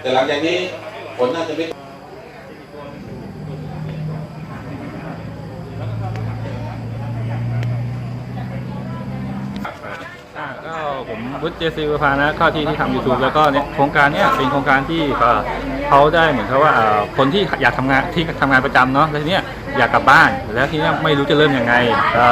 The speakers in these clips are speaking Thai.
แต่หลังจากนี้ผลน่าจะไม่ก็ผมวุฒิเจซีประพานะข้าที่ที่ทำยูทูบแล้วก็เนี่ยโครงการเนี้ยเป็นโครงการที่เอ่อเขาได้เหมือนกับว่าเอ่อคนที่อยากทำงานที่ทำงานประจำเนาะแล้วทีเนี้ยอยากกลับบ้าน แล้วทีเนี้ยไม่รู้จะเริ่มยังไงก็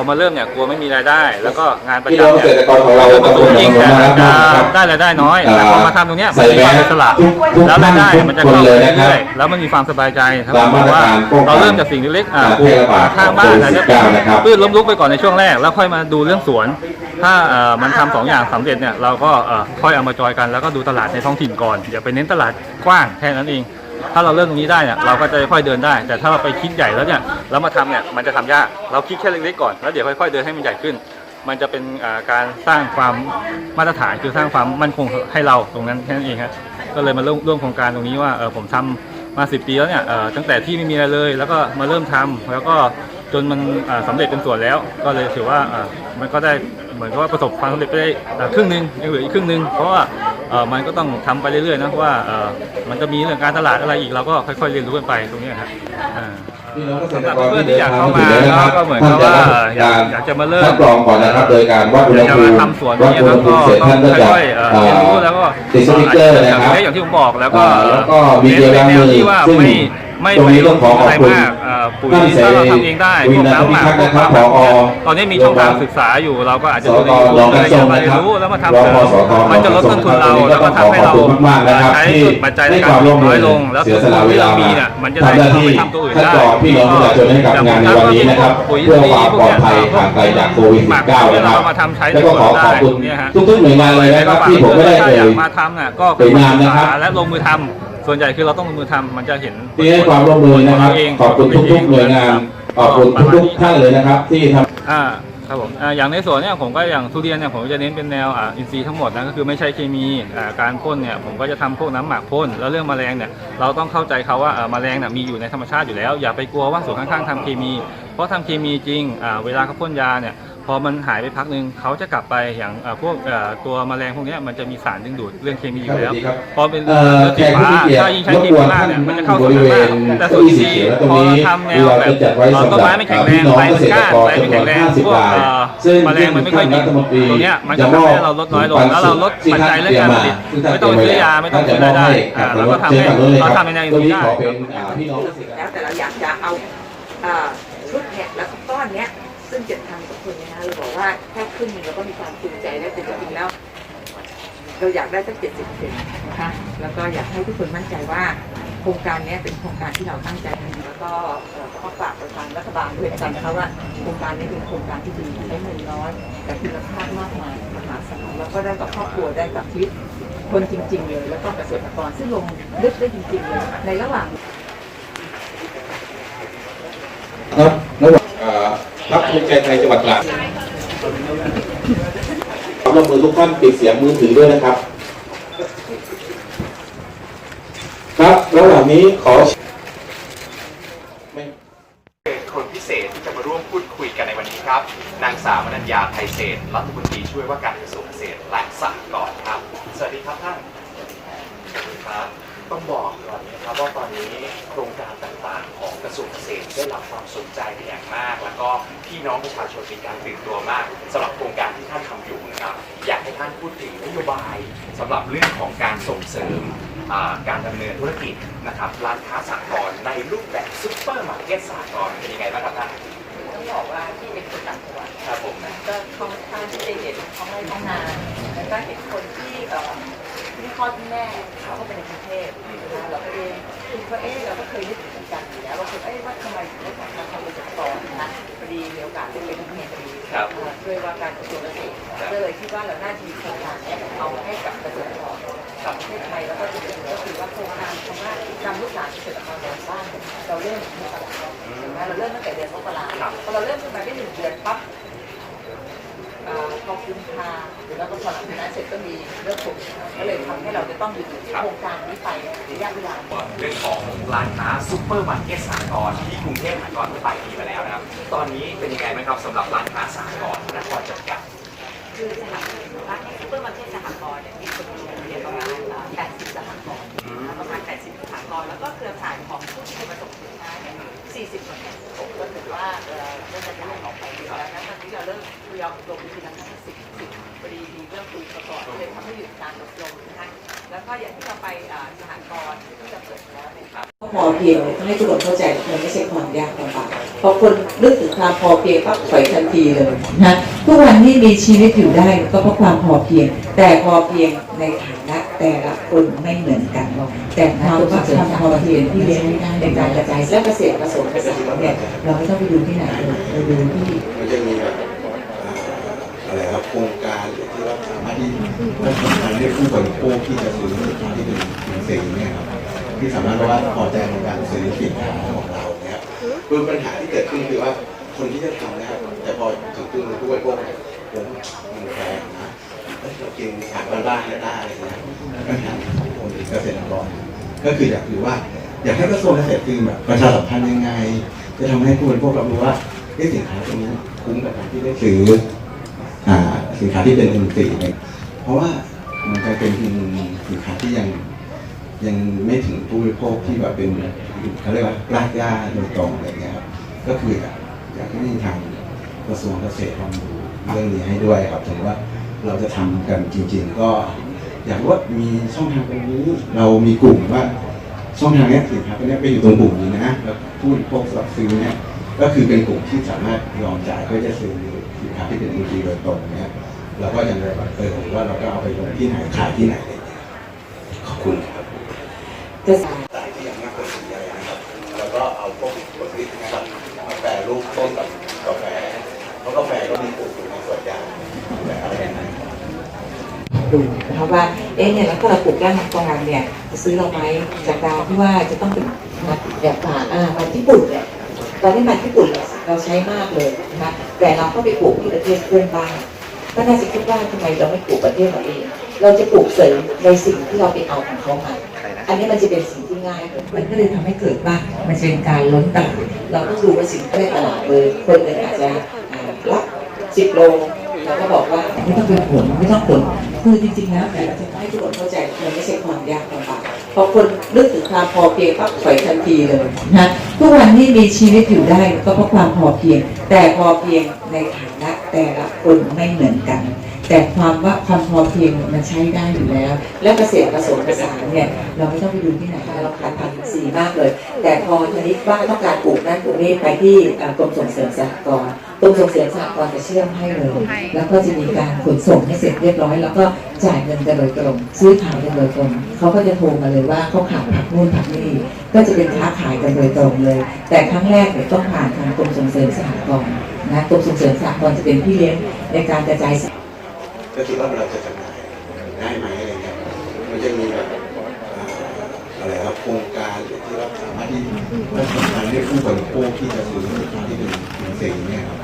พอมาเริ่มเนี่ยกลัวไม่มีรายได้ แล้วก็งานประพี่น้องจำเกษเนี่ยตรกรของเราประตำบตูลจริงหนองแต่บัวจะนะครับ ได้รายได้น้อยแต่พอมาทำตรงเนี้ยมันใส่มีแมความสอิสระทุกทุกแล้วรายได้ท่านมันจะทุกเข้าคนเลยมานะครับเรื่อยๆแล้วมันมีความสบายใจครับตามมาตรว่าการป้องกันเราเริ่มจากสิ่งเล็กๆอ่าการปลูแพร่กระบาดข้างบ้านอาจจะของโควิด19นะครับ พืชล้มลุกไปก่อนในช่วงแรก แล้วค่อยมาดูเรื่องสวน ถ้าเอ่อมันทำสองอย่างสำเร็จเนี่ยเราก็เอ่อค่อยเอามาจอยกันแล้วก็ดูตลาดในท้องถิ่นก่อนอย่าไปเน้นตลาดกว้างแค่นั้นเอง ถ้าเราเริ่มตรงนี้ได้เนี่ยเราก็จะค่อยเดินได้ แต่ถ้าเราไปคิดใหญ่แล้วเนี่ยแล้วมาทำเนี่ยมันจะทำยากเราคิดแค่เล็กๆก่อนแล้วเดี๋ยวค่อยๆเดินให้มันใหญ่ขึ้น มันจะเป็นการสร้างความมาตรฐานคือสร้างความมั่นคงให้เราตรงนั้นแค่นั้นเองครับก็เลยมาร่วมร่วมโครงการตรงนี้ว่าเออผมทำมา10ปีแล้วเนี่ยตั้งแต่ที่ไม่มีอะไรเลย แล้วก็มาเริ่มทำแล้วก็จนมันอ่าสำเร็จเป็นส่วนแล้ว ก็เลยถือว่ามันก็ได้เหมือนกับว่าประสบความสำเร็จไปได้ครึ่งหนึ่งยังเหลืออีกครึ่งหนึ่งเพราะว่า มันก็ต้องทำไปเรื่อยๆนะว่าเอ่อมันจะมีเรื่องการตลาดอะไรอีกเราก็ค่อยๆเรียนรู้กันไปตรงนี้ครับอ่าพี่น้องเกษสำตหรรับกรเพื่อนที่ที่เดิอนยากทางเข้ามามาถึงแล้วนะครับก็เหมือนท่ากันบจะว่ารับอยากการอยากจะมาเริ่มคัดกรองก่อนนะครับโดยการวัดอุณหจะภูมามิทำสวนวัดนี้อุณแล้หวภูก็มิเสร็จต้อท่างนก็จะค่อยๆเอ่อเอ่เรียนอรู้แล้วก็ติดสติ๊กเกอร์นะครับอย่างที่ผมบอกแล้วก็อ่าแล้วก็มีเจลล้างมือที่ว่าซึ่งไม่ไม่ตรงนี้ไปต้องขอขอบอะไรคุณมากเอ่อ ปุ๋ยท่านเสรีถ้าเราทำเองได้วิพวกนัยน้ำหมักพิพทัวกกษ์นะครับน้ำหมักผอตอนนี้มีช่องทางศึกษาอยู่เราก็อาจจะดูในสกยูทูรบองอะไรกันเงี้ยส่งไปนะครับรู้แล้วมาทำรองเสริพมสทมันจะลดต้นทุนเรารองแล้วก็ทำให้เราขอบคุณมากๆนะครับใช้ที่ปัจจัยในให้การความร่วมมือน้อยลง แล้วเสียสละเวลามีมาเนี่ยมันจะได้ทำหน้าที่ไปทำตัวอื่นคัดได้กรองพี่น้องประชาชนให้กับงานในวันนี้นะครับเพื่อความปลอดภัยห่างไกลจากโควิด -19 นะครับมาทำใช้แล้วก็ขอขอบคุณได้ตรงเนี้ยฮะทุกๆหน่วยงานเลยนะครับที่ผมไม่ได้ถ้าเอ่อยยากมาทำน่ะก็เอ่ยนามนะครับและลงมือทำ ส่วนใหญ่คือเราต้องลงมือทำมันจะเห็นที่ให้ความร่วมมือนะครับเงขอบคุณทุกๆหน่วยงาน ขอบคุณทุกๆท่านเลยนะครับ ที่ทำ อ่าครับผมอ่าอย่างในสวนเนี่ยผมก็อย่างทุเรียนเนี่ยผมจะเน้นเป็นแนวอ่าอินทรีย์ทั้งหมดนะก็คือไม่ใช่เคมีอ่าการพ่นเนี่ยผมก็จะทำพวกน้ำหมักพ่นแล้วเรื่องแมลงเนี่ยเราต้องเข้าใจเขาว่าอ่าแมลงเนี่ยมีอยู่ในธรรมชาติอยู่แล้ว อย่าไปกลัวว่าสวนข้างๆทำเคมี เพราะทำเคมีจริงอ่าเวลาเขาพ่นยาเนี่ย พอมันหายไปพักหนึ่งเขาจะกลับไปอย่างอ่าพวกอ่าตัวแมลงพวกเนี้ยมันจะมีสารดึงดูดเรื่องเคมีอยู่แล้วครับพอเป็นเอ่อเลือดสีฟ้าแขกผู้มีเกียรติถ้ายิ่งใช้เคมีมากเนี่ยมันจะเข้าบสู่ริเนื้เวอณแต่ส่วนอินทรีย์เก้าอี้สีเขียวตรงพอนี้ทำแนเราวแบจะบจัดไว้เอ่อสำหรับต้นไม้ไม่แข็งแรงพี่น้องใบเกมันษกตรล้ากรใบไม่แข็งแรงจำนวนพวก50เอ่อซึ่งแมลงมันไม่ค่อยดีท่านรัฐมนตรีตรงเนี้ยมันจะจะทำมอบให้เราลดน้อยลงแล้วเราลดที่ปัจท่านจัยเรื่องการผลิตเตรียมมาไม่ต้องซื้อยาไม่ต้องซื้อรายได้อ่าแล้วก็ทำให้เราทำในแนวอินตรงทรีย์นี้ได้ขอเป็นอ่าพี่น้องเกษตรกรแล้วแต่เราอยาก ครึ่งหนึงเราก็มีความภูมิใจแล้วแต่จริงๆแล้วเราอยากได้ตั้งเจ็ดสิบเซนนะคะแล้วก็อยากให้ทุกคนมั่นใจว่าโครงการนี้เป็นโครงการที่เราตั้งใจทำแล้วก็เอ่อก็ฝากปทางรัฐบาลด้วยกันนะคะว่าโครงการนี้เป็นโครงการที่ดีใช้เงินน้อยแต่คุณภาพมากมายมหาศาลแล้วก็ได้กับครอบครัวได้กับชีวิตคนจริง ๆ เลย แล้วก็เกษตรกรซึ่งลงลึกได้จริงๆเลยในระหว่าง ครับระหว่างเอ่อพรรคภูมิใจไทยจังหวัดตราด ขอร่วมมือทุกท่านปิดเสียงมือถือด้วยนะครับ ครับระหว่างนี้ขอไม่คนพิเศษที่จะมาร่วมพูดคุยกันในวันนี้ครับ นางสาวมนัญญาไทยเศรษฐ์รัฐมนตรีช่วยว่าการกระทรวงเกษตรและสหกรณ์ครับ สวัสดีครับท่านสวัสดีครับ ต้องบอกก่อนนะครับว่าตอนนี้โครง ได้รับความสนใจเป็นอย่างมาก แล้วก็พี่น้องประชาชนมีการตื่นตัวมากสำหรับโครงการที่ท่านทำอยู่นะครับ อยากให้ท่านพูดถึงนโยบายสำหรับเรื่องของการส่งเสริมอ่าการดำเนินธุรกิจนะครับร้านค้าสหกรณ์ในรูปแบบซุปเปอร์มาร์เก็ตสหกรณ์เป็นยังไงบ้างครับท่านต้องบอกว่าที่เป็นคนต่างจังหวัดครับผมก็ค่อนข้างที่จะเห็นท้องไร่ท้องนาแล้วก็เห็นคนที่เอ่อ ที่พ่อที่แม่เขาก็เป็นในกรุงเทพนะคะเราก็เองคิดว่าเอ๊ะเราก็เคยนึกถึงกันอยู่แล้วว่าคือเอ๊ะว่าทำไมถึงไม่ทำการทำเป็นเกษตรกรนะคะพอดีมีโอกาสได้เป็นรัฐมนตรีครับเอ่อช่วยว่าการกระทรวงเกษตรก็เลยคิดว่าเราน่าจะมีโครงการเนี้ยเอาให้กับเกษตรกรกับประเทศไทยแล้วก็จุดก็คือว่าโครงการคำว่านำลูกหลานเกษตรกรในบ้านเราเริ่มมกราคมนะเราเริ่มตั้งแต่เดือนมกราครับพอเราเริ่มขึ้นมาได้หนึ่งเดือนปั๊บ อ่าพอกุมภาแล้วก็พอหลังจากนั้นเสร็จก็มีเรื่องโควิดก็เลยทำให้เราจะต้องหยุดโครงการนี้ไประยะเวลาเรื่องของร้านค้าซุปเปอร์มาร์เก็ตสหกรณ์ที่กรุงเทพมหานครเมื่อปลายปีมาแล้วนะครับ ตอนนี้เป็นยังไงบ้างครับสำหรับร้านค้าสหกรณ์นครจำกัดคือสหกรณ์ร้านซุปเปอร์มาร์เก็ตสหกรณ์เนี่ยมีคนลงทะเบียนประมาณ80สหกรณ์ อย่างที่เราไปอ่าสหกรณ์ที่จะเปิดแล้วเนี่ย พอเพียงให้ทุกคนเข้าใจมันไม่ใช่ความยากลำบากพอคนนึกถึงความพอเพียงปั๊บถอยทันทีเลยนะทุกวันที่มีชีวิตอยู่ได้ก็เพราะความพอเพียง แต่พอเพียงในฐานะแต่ละคนไม่เหมือนกันแต่ความว่าความพอเพียงที่เลี้ยงได้ในการกระจายและเกษตรผสมผสานเนี่ยเราไม่ต้องไปดูที่ไหนเลยเราดูที่มันจะมีแบบอะไรครับโครงการหรือที่เราสามารถที่มันสำคัญเรียกผู้บริโภคที่จะซื้อสินค้าที่เป็นสินเนี่ยครับ ที่สามารถบอกว่าพอใจในการซื้อสินค้าของเราเนี่ยครับคือปัญหาที่เกิดขึ้นคือว่าคนที่จะทำนะครับแต่พอถึงตัวผู้บริโภคเนี่ยมันแพงนะเรากินอาหารบ้านๆได้อะไรเงี้ยปัญหาของคนเกษตรกรก็คืออยากรู้ว่า อยากให้กระทรวงเกษตรคือแบบประชาสัมพันธ์ยังไง จะทำให้ผู้บริโภครับรู้ว่าเอ๊ะสินค้าตรงนี้คุ้มกับการที่ได้ซื้ออสินค้าที่เป็นอินทรีย์เนี่ยเพราะว่ามันจะเป็นสินค้าที่ยัง ยังไม่ถึงผู้บริโภคที่แบบเป็นเขาเรียกว่ารากหญ้าโดยตรงอะไรเงี้ยครับก็คืออยากให้ทางกระทรวงเกษตรลองดูเรื่องนี้ให้ด้วยครับถึงว่าเราจะทำกันจริง ๆ ก็อยากว่ามีช่องทางตรงนี้เรามีกลุ่มว่าช่องทางนี้สินค้าตัวเนี้ยไปอยู่ตรงกลุ่มนี้นะแล้วผู้บริโภครับซื้อเนี่ยก็คือเป็นกลุ่มที่สามารถยอมจ่ายเพื่อจะซื้อสินค้าที่เป็นอินทรีโดยตรงเนี่ยเราก็ยังเลยแบบเออผมว่าเราก็เอาไปลงที่ไหนขายที่ไหนเงี้ยขอบคุณครับ จะสายที่ยังไม่เคยสนใจนะครับแล้วก็เอาพวกผลผลิตนะครับมาแปรรูปต้นกับกาแฟเพราะกาแฟก็มีปลูกอยู่ในสวนยางแต่อะไรอย่างเงี้ยดูนะคะว่าเอ๊ะเนี่ยแล้วถ้าเราปลูกย่างมังกรเนี่ยจะซื้อเราไหมจากการที่ว่าจะต้องเป็นมาแบบป่าอ่ามาญี่ปุ่นเนี่ยตอนนี้มาญี่ปุ่นเราใช้มากเลยนะคะแต่เราก็ไปปลูกที่ประเทศเพื่อนบ้านก็น่าจะคิดว่าทำไมเราไม่ปลูกประเทศเราเอง เราจะปลูกเสริมในสิ่งที่เราไปเอาของเขามา อันนี้มันจะเป็นสิ่งที่ง่าย มันก็เลยทำให้เกิดว่ามันจะเป็นการล้นตลาด เราต้องดูว่าสิ่งที่ได้ตลาดเลยคนหนึ่งอาจจะอ่ารับสิบโลเราก็บอกว่าไม่ต้องเป็นผลไม่ต้องผลคือจริงๆแล้วแต่เราจะให้ทุกคนเข้าใจมันไม่ใช่ความยากลำบากพอคนนึกถึงความพอเพียงปั๊บถอยทันทีเลยนะทุกวันที่มีชีวิตอยู่ได้ก็เพราะความพอเพียง แต่พอเพียงในฐานะ แต่ละคนไม่เหมือนกัน แต่ความว่าความพอเพียงมันใช้ได้อยู่แล้ว และเกษตรผสมผสานเนี่ยเราไม่ต้องไปดูที่ไหนเราขาดพันธุ์สีมากเลย แต่พอทีนี้ว่าต้องการปลูกนั่นปลูกนี่ไปที่กรมส่งเสริมสหกรณ์กรมส่งเสริมสหกรณ์จะเชื่อมให้เลยแล้วก็จะมีการขนส่งให้เสร็จเรียบร้อย แล้วก็จ่ายเงินกันโดยตรงซื้อขายกันโดยตรงเขาก็จะโทรมาเลยว่าเขาขายผักนู่นผักนี่ก็จะเป็นค้าขายกันโดยตรงเลย แต่ครั้งแรกเนี่ยต้องผ่านทางกรมส่งเสริมสหกรณ์ นะกรมส่งเสริมสหกรณ์จะเป็นพี่เลี้ยงในการกระจายก็คิดว่าเราจะจำหน่ายได้ไหมอะไรเงี้ยมันจะมีแบบอะไรครับโครงการหรือที่เราสามารถที่มันสำคัญเรียกผู้บริโภคที่จะซื้อสินค้าที่เป็นสินทรีย์เนี่ยครับ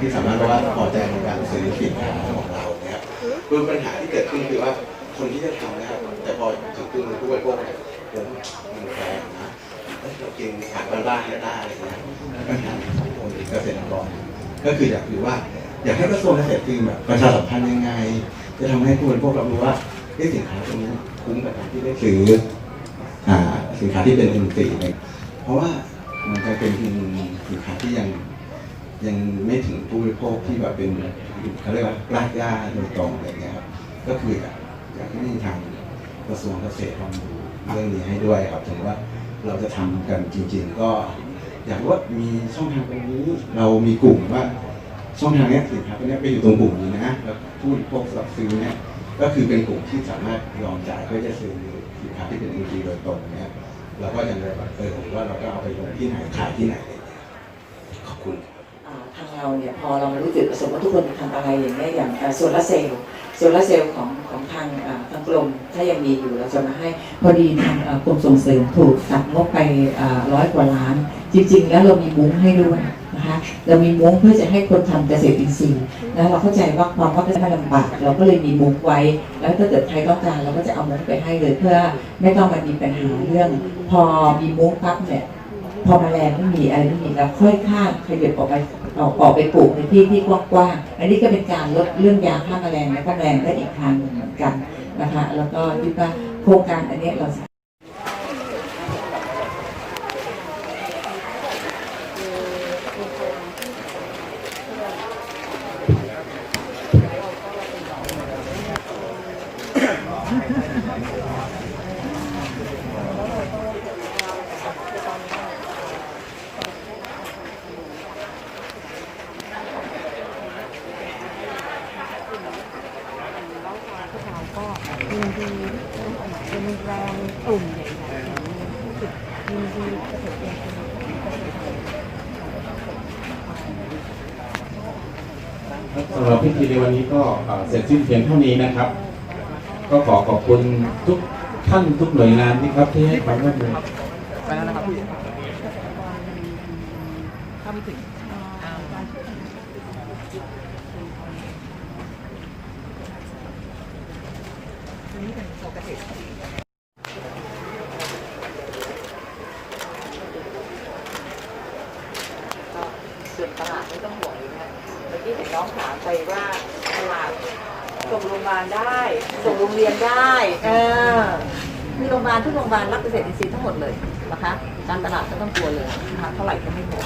ที่สามารถว่าพอใจในการซื้อสินค้าของเราเนี่ยครับคือปัญหาที่เกิดขึ้นคือว่าคนที่จะทำนะครับแต่พอถึงตัวผู้บริโภคเนี่ยมันแพงนะแล้วเรากินอาหารบ้านๆได้อะไรเงี้ยปัญหาของคนเกษตรกร ก็คืออยากรู้ว่า อยากให้กระทรวงเกษตรคือแบบประชาสัมพันธ์ยังไง จะทำให้ผู้บริโภครับรู้ว่าเอ๊ะสินค้าตรงนี้คุ้มกับการที่ได้ซื้ออสินค้าที่เป็นอินทรีย์เนี่ยเพราะว่ามันจะเป็นสินค้าที่ยังยังไม่ถึงผู้บริโภคที่แบบเป็นเขาเรียกว่ารากหญ้าโดยตรงอะไรเงี้ยครับก็คืออยากให้ทางกระทรวงเกษตรลองดูเรื่องนี้ให้ด้วยครับถึงว่าเราจะทำกันจริง ๆ ก็ อยากรู้ว่ามีช่องทางตรงนี้ เรามีกลุ่มว่าช่องทางเนี้ยสินค้าตัวเนี้ยไปอยู่ตรงกลุ่มนี้นะแล้วผู้บริโภครับซื้อเนี่ยก็คือเป็นกลุ่มที่สามารถยอมจ่ายเพื่อจะซื้อสินค้าที่เป็นอินทรีย์โดยตรงเนี่ยเราก็ยังเลยแบบเออผมว่าเราก็เอาไปลงที่ไหนขายที่ไหนอะไรอย่างเงี้ยขอบคุณครับอ่าทางเราเนี่ยพอเรามารู้จุดประสงค์ว่าทุกคนทำอะไรอย่างเงี้ยอย่างโซลาเซลล์ โซลาเซลล์ของของทางทางกรมถ้ายังมีอยู่เราจะมาให้พอดีทางกรมส่งเสริมถูกตัดงบไปร้อยกว่าล้าน จริง ๆ แล้วเรามีมุ้งให้ด้วยนะคะเรามีมุ้งเพื่อจะให้คนทำเกษตรอินทรีย์นะเราเข้าใจว่าความว่าจะไม่ลำบากเราก็เลยมีมุ้งไว้ แล้วถ้าเกิดใครต้องการเราก็จะเอามุ้งไปให้เลยเพื่อไม่ต้องมามีปัญหาเรื่อง พอมีมุ้งปั๊บเนี่ยพอมาแมลงไม่มีอะไรไม่มีแล้วค่อยข้ามขยับออกไป ออกออกไปปลูกในที่ที่กว้างๆ อันนี้ก็เป็นการลดเรื่องยาฆ่าแมลงและแมลงได้อีกทางหนึ่งเหมือนกันนะคะ แล้วก็คิดว่าโครงการอันนี้เรา แรงกลุ่มใหญ่ๆของผู้ติดยินดีเกษตรกร สำหรับ พิธีในวันนี้ก็เอ่อเสร็จสิ้นเพียงเท่านี้นะครับ ก็ขอขอบคุณทุกท่านทุกหน่วยงานที่ครับที่ให้ความร่วมมือก็ส่วน ตลาดไม่ต้องห่วงเลยนะเมื่อกี้เห็นน้องถามไปว่าตลาดส่งโรงพยาบาลได้ส่งโรงเรียนได้เออมีโรงพยาบาลทุกโรงพยาบาลรับเกษตรอินทรีย์ทั้งหมดเลยนะคะการตลาดก็ต้องกลัวเลยนะคะเท่าไหร่ก็ไม่พอ